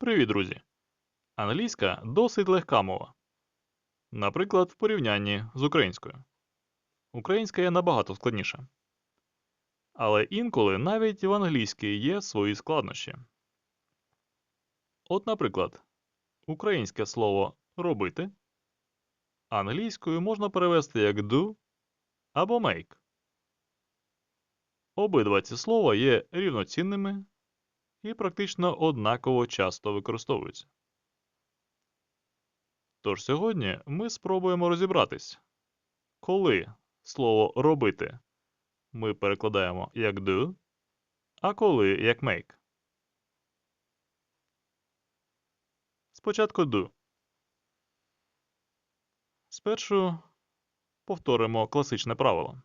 Привіт, друзі! Англійська досить легка мова. Наприклад, в порівнянні з українською. Українська є набагато складніша. Але інколи навіть в англійській є свої складнощі. От, наприклад, українське слово робити англійською можна перевести як do або make. Обидва ці слова є рівноцінними і практично однаково часто використовуються. Тож сьогодні ми спробуємо розібратись, коли слово робити ми перекладаємо як do, а коли як make. Спочатку do. Спершу повторимо класичне правило.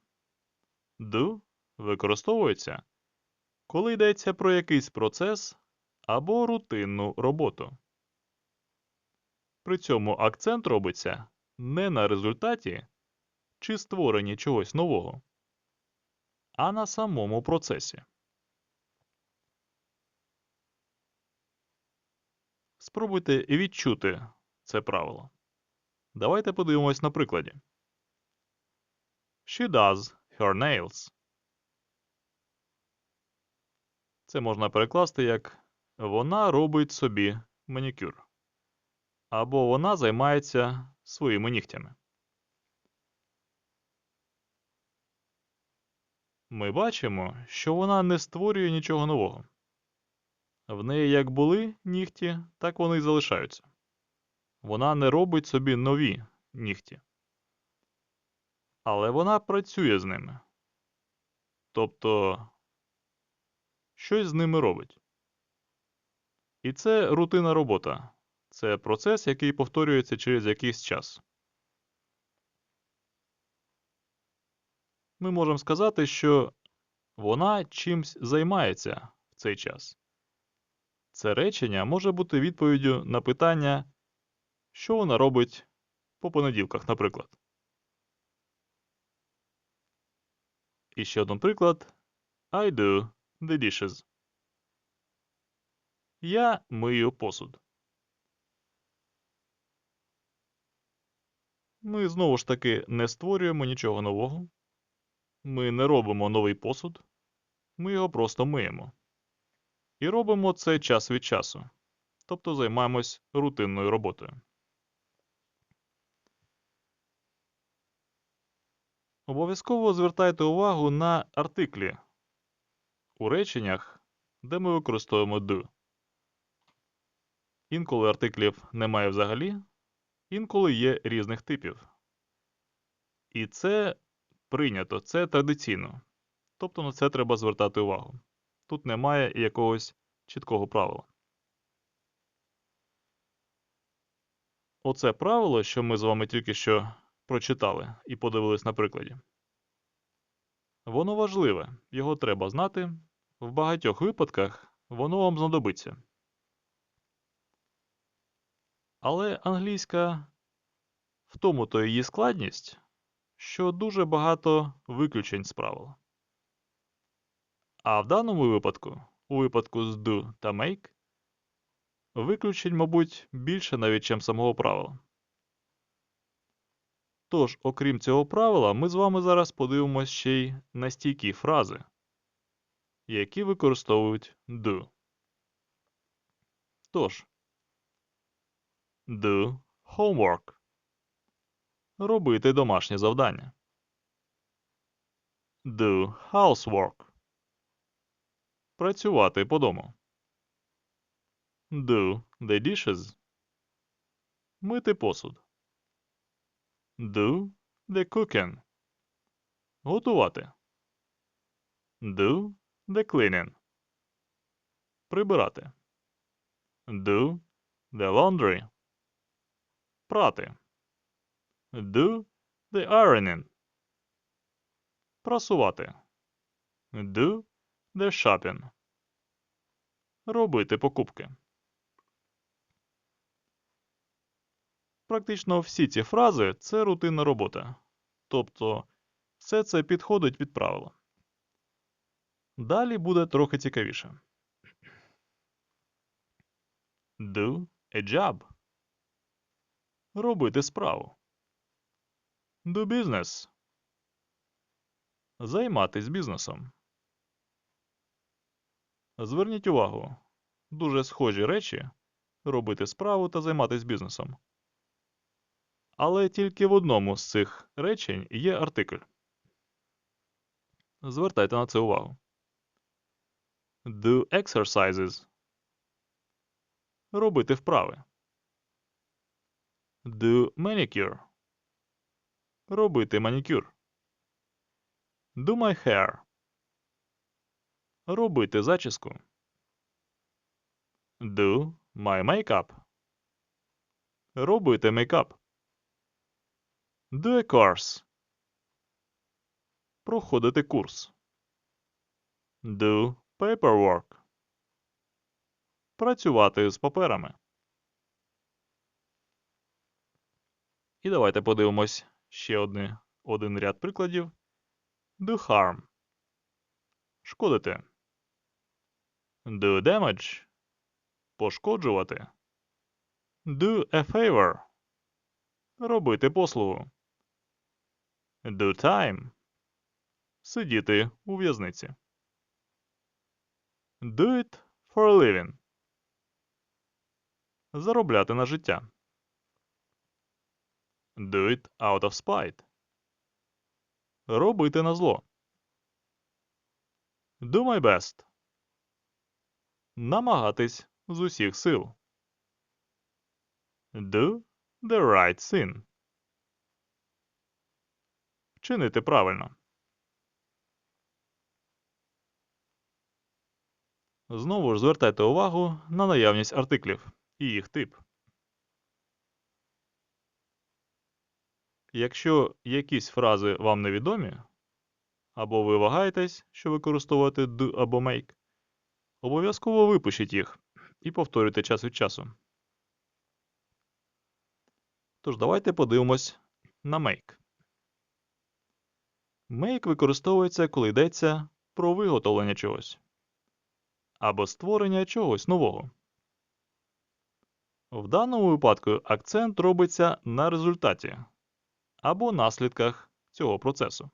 Do використовується, коли йдеться про якийсь процес або рутинну роботу. При цьому акцент робиться не на результаті чи створенні чогось нового, а на самому процесі. Спробуйте відчути це правило. Давайте подивимось на прикладі. She does her nails. Це можна перекласти як Вона робить собі манікюр. Або вона займається своїми нігтями. Ми бачимо, що вона не створює нічого нового. В неї як були нігті, так вони й залишаються. Вона не робить собі нові нігті. Але вона працює з ними. Тобто щось з ними робить. І це рутинна робота. Це процес, який повторюється через якийсь час. Ми можемо сказати, що вона чимсь займається в цей час. Це речення може бути відповіддю на питання, що вона робить по понеділках, наприклад. І ще один приклад I do the dishes. Я мию посуд. Ми знову ж таки не створюємо нічого нового. Ми не робимо новий посуд. Ми його просто миємо. І робимо це час від часу. Тобто займаємось рутинною роботою. Обов'язково звертайте увагу на артиклі у реченнях, де ми використовуємо do. Інколи артиклів немає взагалі, інколи є різних типів. І це прийнято, це традиційно. Тобто на це треба звертати увагу. Тут немає якогось чіткого правила. Оце правило, що ми з вами тільки що прочитали і подивились на прикладі. Воно важливе, його треба знати. В багатьох випадках воно вам знадобиться. Але англійська в тому то її складність, що дуже багато виключень з правила. А в даному випадку, у випадку з do та make, виключень, мабуть, більше навіть, чим самого правила. Тож, окрім цього правила, ми з вами зараз подивимося ще й на стійкі фрази, які використовують do. Тож, do homework. Робити домашнє завдання. Do housework. Працювати по дому. Do the dishes. Мити посуд. Do the cooking. Готувати. Do the cleaning. Прибирати. Do the laundry. Прати. Do the ironing. Прасувати. Do the shopping. Робити покупки. Практично всі ці фрази це рутинна робота. Тобто все це підходить під правила. Далі буде трохи цікавіше. Do a job. Робити справу. Do business. Займатись бізнесом. Зверніть увагу. Дуже схожі речі робити справу та займатись бізнесом. Але тільки в одному з цих речень є артикль. Звертайте на це увагу. Do exercises. Робити вправи. Do manicure. Робити манікюр. Do my hair. Робити зачіску. Do my makeup. Робити мейкап. A course. Проходити курс. Do paperwork. Працювати з паперами. І давайте подивимось ще одне, один ряд прикладів. Do harm. Шкодити. Do damage. Пошкоджувати. Do a favor. Робити послугу. Do time. Сидіти у в'язниці. Do it for a living. Заробляти на життя. Do it out of spite. Робити на зло. Do my best. Намагатись з усіх сил. Do the right thing. Вчинити правильно. Знову ж звертайте увагу на наявність артиклів і їх тип. Якщо якісь фрази вам невідомі, або ви вагаєтесь, що використовувати do або make, обов'язково випишіть їх і повторюйте час від часу. Тож давайте подивимось на make. Make використовується, коли йдеться про виготовлення чогось або створення чогось нового. В даному випадку акцент робиться на результаті або наслідках цього процесу.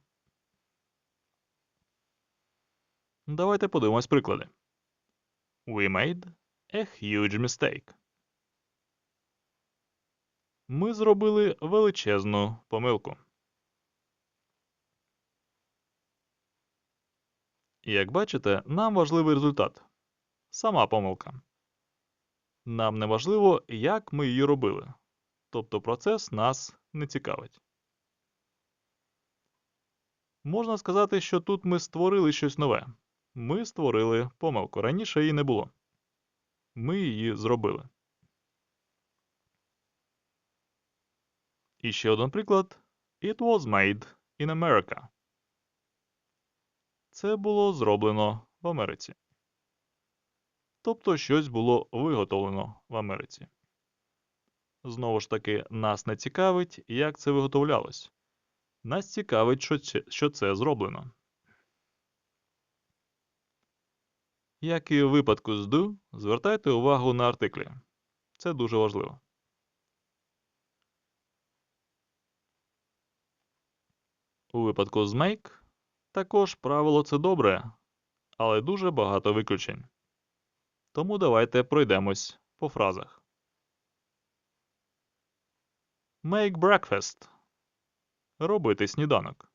Давайте подивимось приклади. We made a huge mistake. Ми зробили величезну помилку. Як бачите, нам важливий результат сама помилка. Нам не важливо, як ми її робили. Тобто процес нас не цікавить. Можна сказати, що тут ми створили щось нове. Ми створили помилку. Раніше її не було. Ми її зробили. І ще один приклад. It was made in America. Це було зроблено в Америці. Тобто щось було виготовлено в Америці. Знову ж таки, нас не цікавить, як це виготовлялось. Нас цікавить, що це, зроблено. Як і у випадку з do, звертайте увагу на артиклі. Це дуже важливо. У випадку з make також правило це добре, але дуже багато виключень. Тому давайте пройдемось по фразах. Make breakfast. Робити сніданок.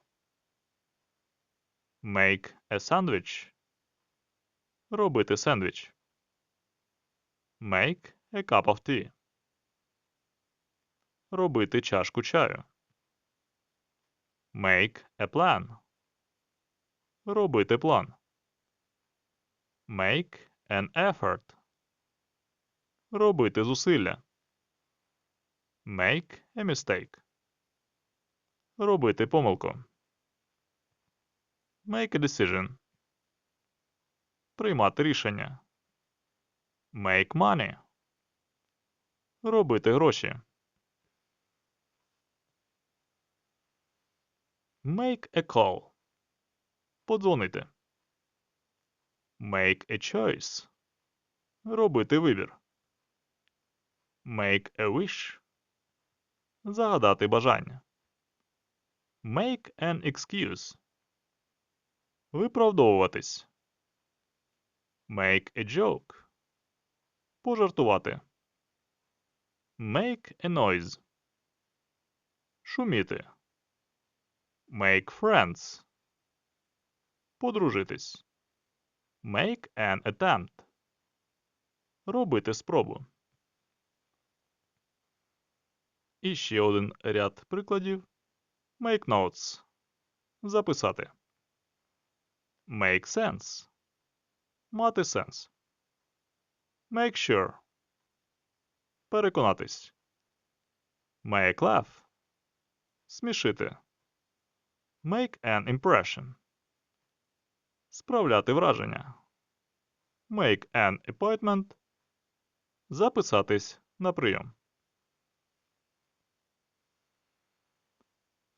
Make a sandwich. Робити сендвіч. Make a cup of tea. Робити чашку чаю. Make a plan. Робити план. Make an effort. Робити зусилля. Make a mistake. Робити помилку. Make a decision. Приймати рішення. Make money. Робити гроші. Make a call. Подзвонити. Make a choice. Робити вибір. Make a wish. Загадати бажання. Make an excuse. Виправдовуватись. Make a joke. Пожартувати. Make a noise. Шуміти. Make friends. Подружитись. Make an attempt. Робити спробу. І ще один ряд прикладів. Make notes. Записати. Make sense. Мати сенс. Make sure. Переконатись. Make laugh. Смішити. Make an impression. Справляти враження. Make an appointment. Записатись на прийом.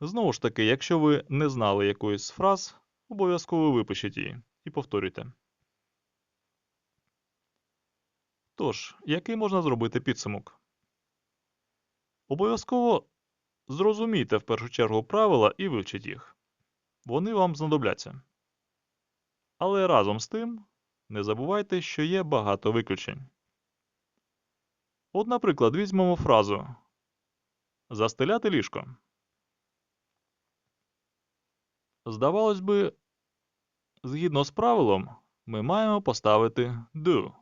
Знову ж таки, якщо ви не знали якоїсь фраз, обов'язково випишіть її і повторюйте. Тож, який можна зробити підсумок? Обов'язково зрозумійте в першу чергу правила і вивчіть їх. Вони вам знадобляться. Але разом з тим не забувайте, що є багато виключень. От, наприклад, візьмемо фразу Застеляти ліжко. Здавалось би, згідно з правилом, ми маємо поставити do.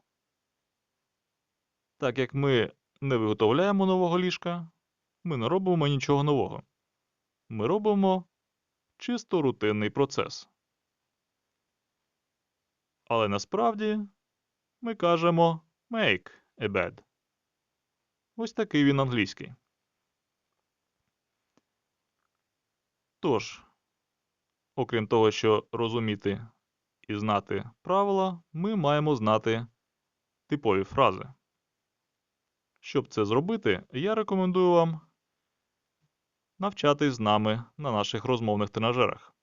Так як ми не виготовляємо нового ліжка, ми не робимо нічого нового. Ми робимо чисто рутинний процес. Але насправді ми кажемо make a bed. Ось такий він англійський. Тож, окрім того, що розуміти і знати правила, ми маємо знати типові фрази. Щоб це зробити, я рекомендую вам навчатись з нами на наших розмовних тренажерах.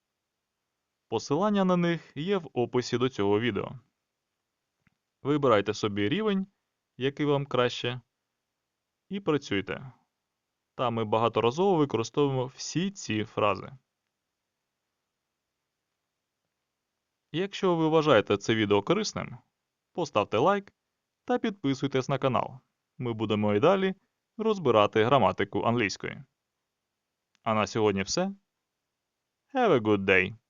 Посилання на них є в описі до цього відео. Вибирайте собі рівень, який вам краще, і працюйте. Там ми багаторазово використовуємо всі ці фрази. Якщо ви вважаєте це відео корисним, поставте лайк та підписуйтесь на канал. Ми будемо і далі розбирати граматику англійської. А на сьогодні все. Have a good day!